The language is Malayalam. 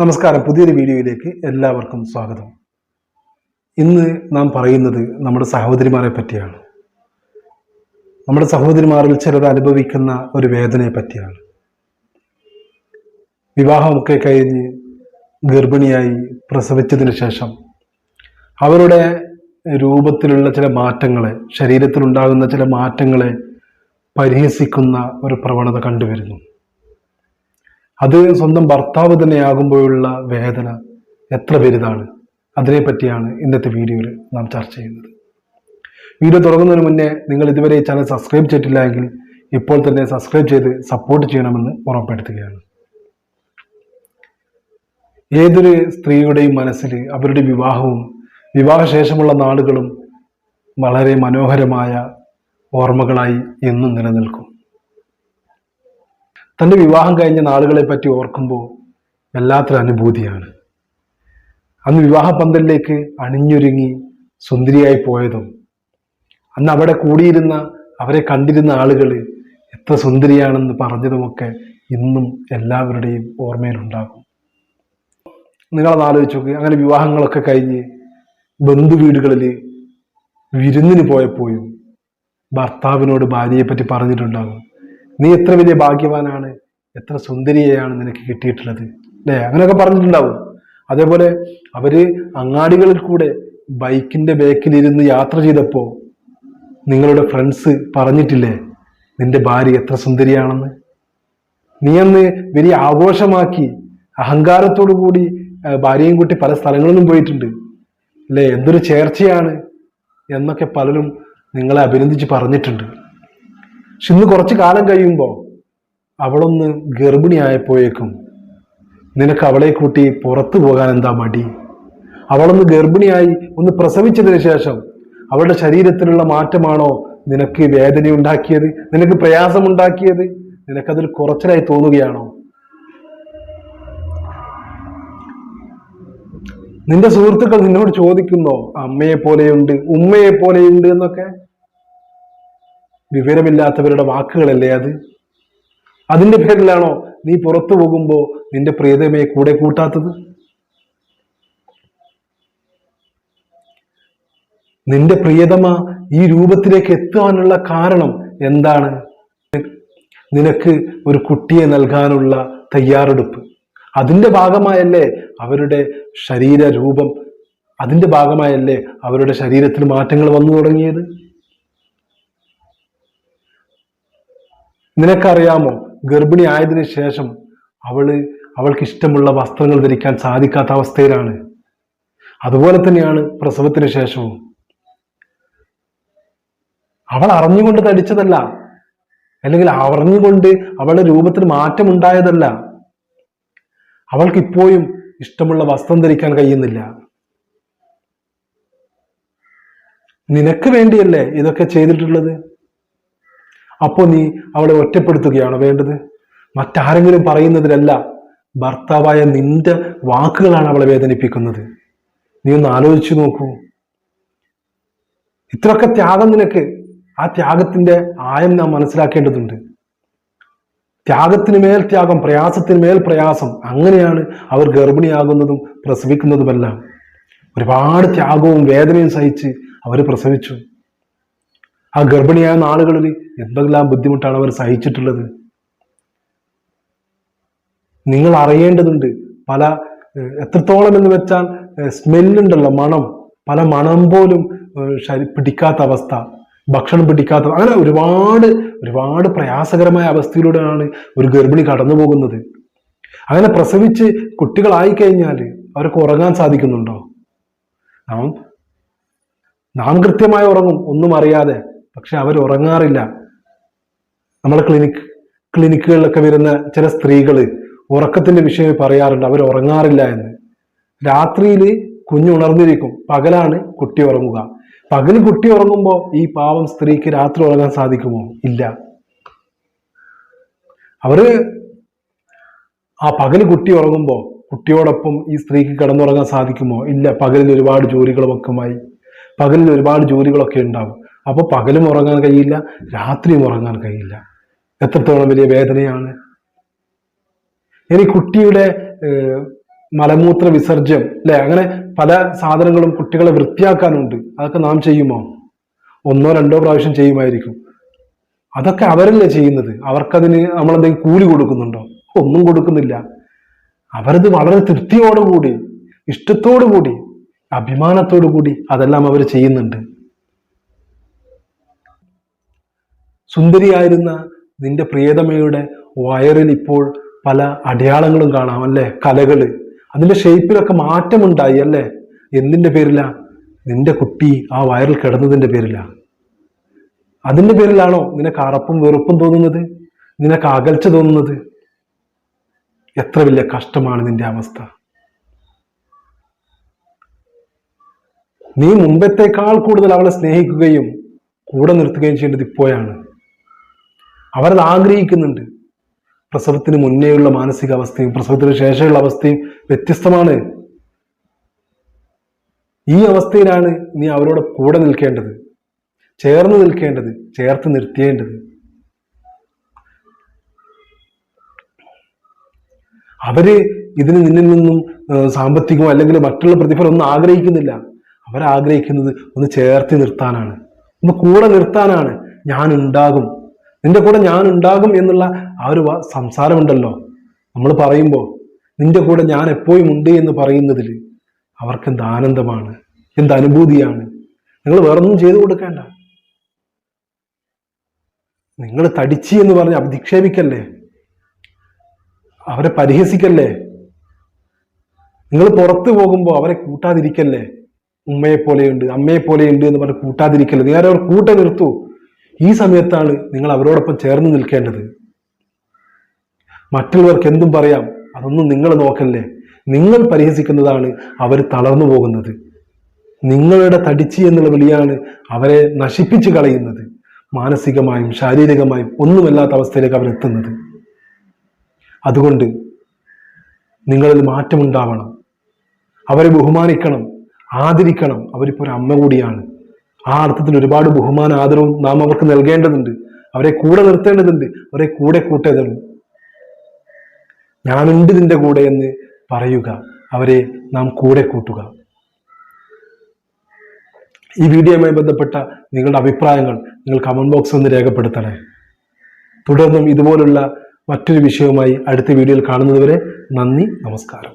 നമസ്കാരം. പുതിയൊരു വീഡിയോയിലേക്ക് എല്ലാവർക്കും സ്വാഗതം. ഇന്ന് നാം പറയുന്നത് നമ്മുടെ സഹോദരിമാരെ പറ്റിയാണ്. നമ്മുടെ സഹോദരിമാരിൽ ചിലർ അനുഭവിക്കുന്ന ഒരു വേദനയെ പറ്റിയാണ്. വിവാഹമൊക്കെ കഴിഞ്ഞ് ഗർഭിണിയായി പ്രസവിച്ചതിന് ശേഷം അവരുടെ രൂപത്തിലുള്ള ചില മാറ്റങ്ങളെ ശരീരത്തിലുണ്ടാകുന്ന ചില മാറ്റങ്ങളെ പരിഹസിക്കുന്ന ഒരു പ്രവണത കണ്ടുവരുന്നു. അത് സ്വന്തം ഭർത്താവ് തന്നെയാകുമ്പോഴുള്ള വേദന എത്ര വലുതാണ്. അതിനെപ്പറ്റിയാണ് ഇന്നത്തെ വീഡിയോയിൽ നാം ചർച്ച ചെയ്യുന്നത്. വീഡിയോ തുടങ്ങുന്നതിന് മുന്നേ നിങ്ങൾ ഇതുവരെ ഈ ചാനൽ സബ്സ്ക്രൈബ് ചെയ്തിട്ടില്ല എങ്കിൽ ഇപ്പോൾ തന്നെ സബ്സ്ക്രൈബ് ചെയ്ത് സപ്പോർട്ട് ചെയ്യണമെന്ന് ഉറപ്പെടുത്തുകയാണ് ഏതൊരു സ്ത്രീയുടെയും മനസ്സിൽ അവരുടെ വിവാഹവും വിവാഹശേഷമുള്ള നാളുകളും വളരെ മനോഹരമായ ഓർമ്മകളായി എന്നും നിലനിൽക്കും. തന്റെ വിവാഹം കഴിഞ്ഞ നാളുകളെ പറ്റി ഓർക്കുമ്പോൾ വല്ലാത്തൊരു അനുഭൂതിയാണ്. അന്ന് വിവാഹ പന്തലിലേക്ക് അണിഞ്ഞൊരുങ്ങി സുന്ദരിയായി പോയതും അന്ന് അവിടെ കൂടിയിരുന്ന അവരെ കണ്ടിരുന്ന ആളുകൾ എത്ര സുന്ദരിയാണെന്ന് പറഞ്ഞതുമൊക്കെ ഇന്നും എല്ലാവരുടെയും ഓർമ്മയിലുണ്ടാകും. നിങ്ങളത് ആലോചിച്ച് നോക്കി. അങ്ങനെ വിവാഹങ്ങളൊക്കെ കഴിഞ്ഞ് ബന്ധു വീടുകളിൽ വിരുന്നിന് പോയപ്പോഴും ഭർത്താവിനോട് ഭാര്യയെപ്പറ്റി പറഞ്ഞിട്ടുണ്ടാകും. നീ എത്ര വലിയ ഭാഗ്യവാനാണ്? എത്ര സുന്ദരിയാണ് നിനക്ക് കിട്ടിയിട്ടുള്ളത്? അല്ലേ? അങ്ങനെയൊക്കെ പറഞ്ഞിട്ടുണ്ടാവും. അതേപോലെ അവർ അങ്ങാടികളിൽ കൂടെ ബൈക്കിന്റെ ബാക്കിലിരുന്ന് യാത്ര ചെയ്തപ്പോ നിങ്ങളുടെ ഫ്രണ്ട്സ് പറഞ്ഞിട്ടില്ലേ നിന്റെ ഭാര്യ എത്ര സുന്ദരിയാണെന്ന്? നീ അന്ന് വലിയ ആഘോഷമാക്കി അഹങ്കാരത്തോടു കൂടി ഭാര്യയും കൂട്ടി പല സ്ഥലങ്ങളിലും പോയിട്ടുണ്ട്. അല്ലേ? എന്തൊരു ചേർച്ചയാണ് എന്നൊക്കെ പലരും നിങ്ങളെ അഭിനന്ദിച്ച് പറഞ്ഞിട്ടുണ്ട്. പക്ഷെ ഇന്ന് കുറച്ച് കാലം കഴിയുമ്പോൾ അവളൊന്ന് ഗർഭിണിയായപ്പോഴേക്കും നിനക്ക് അവളെ കൂട്ടി പുറത്തു പോകാൻ എന്താ മടി? അവളൊന്ന് ഗർഭിണിയായി ഒന്ന് പ്രസവിച്ചതിന് ശേഷം അവളുടെ ശരീരത്തിലുള്ള മാറ്റമാണോ നിനക്ക് വേദന ഉണ്ടാക്കിയത് നിനക്ക് പ്രയാസമുണ്ടാക്കിയത്? നിനക്കതിൽ കുറച്ചിലായി തോന്നുകയാണോ? നിന്റെ സുഹൃത്തുക്കൾ നിന്നോട് ചോദിക്കുന്നോ അമ്മയെ പോലെയുണ്ട് ഉമ്മയെ പോലെയുണ്ട് എന്നൊക്കെ? വിവരമില്ലാത്തവരുടെ വാക്കുകളല്ലേ അത്? അതിന്റെ പേരിലാണോ നീ പുറത്തു പോകുമ്പോൾ നിന്റെ പ്രിയതമയെ കൂടെ കൂട്ടാത്തത്? നിന്റെ പ്രിയതമ ഈ രൂപത്തിലേക്ക് എത്തുവാനുള്ള കാരണം എന്താണ്? നിനക്ക് ഒരു കുട്ടിയെ നൽകാനുള്ള തയ്യാറെടുപ്പ്. അതിന്റെ ഭാഗമായല്ലേ അവരുടെ ശരീര രൂപം അതിന്റെ ഭാഗമായല്ലേ അവരുടെ ശരീരത്തിൽ മാറ്റങ്ങൾ വന്നു തുടങ്ങിയത്? നിനക്കറിയാമോ? ഗർഭിണി ആയതിനു ശേഷം അവൾ അവൾക്ക് ഇഷ്ടമുള്ള വസ്ത്രങ്ങൾ ധരിക്കാൻ സാധിക്കാത്ത അവസ്ഥയിലാണ്. അതുപോലെ തന്നെയാണ് പ്രസവത്തിന് ശേഷവും. അവൾ അറിഞ്ഞുകൊണ്ട് തടിച്ചതല്ല. അല്ലെങ്കിൽ അറിഞ്ഞുകൊണ്ട് അവളുടെ രൂപത്തിന് മാറ്റമുണ്ടായതല്ല. അവൾക്ക് ഇപ്പോഴും ഇഷ്ടമുള്ള വസ്ത്രം ധരിക്കാൻ കഴിയുന്നില്ല. നിനക്ക് വേണ്ടിയല്ലേ ഇതൊക്കെ ചെയ്തിട്ടുള്ളത്? അപ്പോൾ നീ അവളെ ഒറ്റപ്പെടുത്തുകയാണ് വേണ്ടത്? മറ്റാരെങ്കിലും പറയുന്നതിലല്ല ഭർത്താവായ നിന്റെ വാക്കുകളാണ് അവളെ വേദനിപ്പിക്കുന്നത്. നീ ഒന്ന് ആലോചിച്ചു നോക്കൂ. ഇത്രയൊക്കെ ത്യാഗം നിനക്ക്. ആ ത്യാഗത്തിന്റെ ആയം നാം മനസ്സിലാക്കേണ്ടതുണ്ട്. ത്യാഗത്തിന് മേൽ ത്യാഗം പ്രയാസത്തിന് മേൽ പ്രയാസം അങ്ങനെയാണ് അവർ ഗർഭിണിയാകുന്നതും പ്രസവിക്കുന്നതുമെല്ലാം. ഒരുപാട് ത്യാഗവും വേദനയും സഹിച്ച് അവർ പ്രസവിച്ചു. ആ ഗർഭിണിയായ നാളുകളിൽ എന്തെല്ലാം ബുദ്ധിമുട്ടാണ് അവർ സഹിച്ചിട്ടുള്ളത്. നിങ്ങൾ അറിയേണ്ടതുണ്ട് പല എത്രത്തോളം എന്ന് വെച്ചാൽ സ്മെല്ലുണ്ടല്ലോ മണം. പല മണം പോലും പിടിക്കാത്ത അവസ്ഥ ഭക്ഷണം പിടിക്കാത്ത അങ്ങനെ ഒരുപാട് ഒരുപാട് പ്രയാസകരമായ അവസ്ഥയിലൂടെയാണ് ഒരു ഗർഭിണി കടന്നു പോകുന്നത് അങ്ങനെ പ്രസവിച്ച് കുട്ടികളായി കഴിഞ്ഞാൽ അവർക്ക് ഉറങ്ങാൻ സാധിക്കുന്നുണ്ടോ? നാം നാം കൃത്യമായി ഉറങ്ങും. ഒന്നും അറിയാതെ പക്ഷെ അവർ ഉറങ്ങാറില്ല നമ്മളെ ക്ലിനിക് ക്ലിനിക്കുകളിലൊക്കെ വരുന്ന ചില സ്ത്രീകൾ ഉറക്കത്തിന്റെ വിഷയം പറയാറുണ്ട് അവർ ഉറങ്ങാറില്ല എന്ന്. രാത്രിയിൽ കുഞ്ഞ് ഉണർന്നിരിക്കും പകലാണ് കുട്ടി ഉറങ്ങുക. പകൽ കുട്ടി ഉറങ്ങുമ്പോൾ ഈ പാവം സ്ത്രീക്ക് രാത്രി ഉറങ്ങാൻ സാധിക്കുമോ? ഇല്ല. അവർ ആ പകൽ കുട്ടി ഉറങ്ങുമ്പോൾ കുട്ടിയോടൊപ്പം ഈ സ്ത്രീക്ക് കിടന്നുറങ്ങാൻ സാധിക്കുമോ? ഇല്ല. പകലിൽ ഒരുപാട് ജോലികളുമൊക്കെമായി പകലിൽ ഒരുപാട് ജോലികളൊക്കെ ഉണ്ടാവും. അപ്പോൾ പകലും ഉറങ്ങാൻ കഴിയില്ല രാത്രിയും ഉറങ്ങാൻ കഴിയില്ല. എത്രത്തോളം വലിയ വേദനയാണ്. ഇനി കുട്ടിയുടെ മലമൂത്ര വിസർജ്യം അല്ലെ? അങ്ങനെ പല സാധനങ്ങളും കുട്ടികളെ വൃത്തിയാക്കാനുണ്ട്. അതൊക്കെ നാം ചെയ്യുമോ? ഒന്നോ രണ്ടോ പ്രാവശ്യം ചെയ്യുമായിരിക്കും. അതൊക്കെ അവരല്ലേ ചെയ്യുന്നത്? അവർക്കതിന് നമ്മളെന്തെങ്കിലും കൂലി കൊടുക്കുന്നുണ്ടോ? ഒന്നും കൊടുക്കുന്നില്ല. അവരത് വളരെ തൃപ്തിയോടുകൂടി ഇഷ്ടത്തോടുകൂടി അഭിമാനത്തോടു കൂടി അതെല്ലാം അവർ ചെയ്യുന്നുണ്ട്. സുന്ദരിയായിരുന്ന നിന്റെ പ്രിയതമയുടെ വയറിൽ ഇപ്പോൾ പല അടയാളങ്ങളും കാണാം അല്ലെ? കലകൾ അതിന്റെ ഷേപ്പിലൊക്കെ മാറ്റമുണ്ടായി അല്ലേ? എന്തിന്റെ പേരിലാ? നിന്റെ കുട്ടി ആ വയറിൽ കിടന്നതിന്റെ പേരിലാ. അതിന്റെ പേരിലാണോ നിനക്ക് അറപ്പും വെറുപ്പും തോന്നുന്നത്? നിനക്ക് അകൽച്ച തോന്നുന്നത്? എത്ര വലിയ കഷ്ടമാണ് നിന്റെ അവസ്ഥ. നീ മുമ്പത്തേക്കാൾ കൂടുതൽ അവളെ സ്നേഹിക്കുകയും കൂടെ നിർത്തുകയും ചെയ്യേണ്ടത് ഇപ്പോഴാണ്. അവരത് ആഗ്രഹിക്കുന്നുണ്ട്. പ്രസവത്തിന് മുന്നേയുള്ള മാനസികാവസ്ഥയും പ്രസവത്തിന് ശേഷമുള്ള അവസ്ഥയും വ്യത്യസ്തമാണ്. ഈ അവസ്ഥയിലാണ് നീ അവരോട് കൂടെ നിൽക്കേണ്ടത് ചേർന്ന് നിൽക്കേണ്ടത് ചേർത്ത് നിർത്തേണ്ടത്. അവർ ഇതിന് നിന്നിൽ നിന്നും സാമ്പത്തികമോ അല്ലെങ്കിൽ മറ്റുള്ള പ്രതിഫലം ഒന്നും ആഗ്രഹിക്കുന്നില്ല. അവരാഗ്രഹിക്കുന്നത് ഒന്ന് ചേർത്ത് നിർത്താനാണ്. ഒന്ന് കൂടെ നിർത്താനാണ്. ഞാൻ ഉണ്ടാകും നിന്റെ കൂടെ ഞാൻ ഉണ്ടാകും എന്നുള്ള ആ ഒരു സംസാരമുണ്ടല്ലോ. നമ്മൾ പറയുമ്പോൾ നിന്റെ കൂടെ ഞാൻ എപ്പോഴും ഉണ്ട് എന്ന് പറയുന്നതിൽ അവർക്ക് എന്ത് ആനന്ദമാണ് എന്ത് അനുഭൂതിയാണ്? നിങ്ങൾ വേറൊന്നും ചെയ്തു കൊടുക്കേണ്ട. നിങ്ങൾ തടിച്ചി എന്ന് പറഞ്ഞ് അധിക്ഷേപിക്കല്ലേ? അവരെ പരിഹസിക്കല്ലേ? നിങ്ങൾ പുറത്തു പോകുമ്പോൾ അവരെ കൂട്ടാതിരിക്കല്ലേ? ഉമ്മയെ പോലെയുണ്ട് അമ്മയെ പോലെയുണ്ട് എന്ന് പറഞ്ഞ് കൂട്ടാതിരിക്കല്ലേ? നിങ്ങൾ അവർ കൂട്ട നിർത്തൂ. ഈ സമയത്താണ് നിങ്ങൾ അവരോടൊപ്പം ചേർന്ന് നിൽക്കേണ്ടത്. മറ്റുള്ളവർക്ക് എന്തും പറയാം അതൊന്നും നിങ്ങൾ നോക്കല്ലേ. നിങ്ങൾ പരിഹസിക്കുന്നതാണ് അവർ തളർന്നു പോകുന്നത്. നിങ്ങളുടെ തടിച്ചി എന്നുള്ള വിളിയാണ് അവരെ നശിപ്പിച്ചു കളയുന്നത്. മാനസികമായും ശാരീരികമായും ഒന്നുമല്ലാത്ത അവസ്ഥയിലേക്ക് അവർ എത്തുന്നത്. അതുകൊണ്ട് നിങ്ങളിൽ മാറ്റമുണ്ടാവണം. അവരെ ബഹുമാനിക്കണം ആദരിക്കണം. അവരിപ്പോൾ ഒരു അമ്മ കൂടിയാണ്. ആ അർത്ഥത്തിൽ ഒരുപാട് ബഹുമാന ആദരവും നാം അവർക്ക് നൽകേണ്ടതുണ്ട്. അവരെ കൂടെ നിർത്തേണ്ടതുണ്ട്. അവരെ കൂടെ കൂട്ടേതും ഞാനുണ്ട് നിന്റെ കൂടെ എന്ന് പറയുക. അവരെ നാം കൂടെ കൂട്ടുക. ഈ വീഡിയോയുമായി ബന്ധപ്പെട്ട നിങ്ങളുടെ അഭിപ്രായങ്ങൾ നിങ്ങൾ കമന്റ് ബോക്സിൽ ഒന്ന് രേഖപ്പെടുത്തണേ. തുടർന്നും ഇതുപോലുള്ള മറ്റൊരു വിഷയവുമായി അടുത്ത വീഡിയോയിൽ കാണുന്നതുവരെ നന്ദി നമസ്കാരം.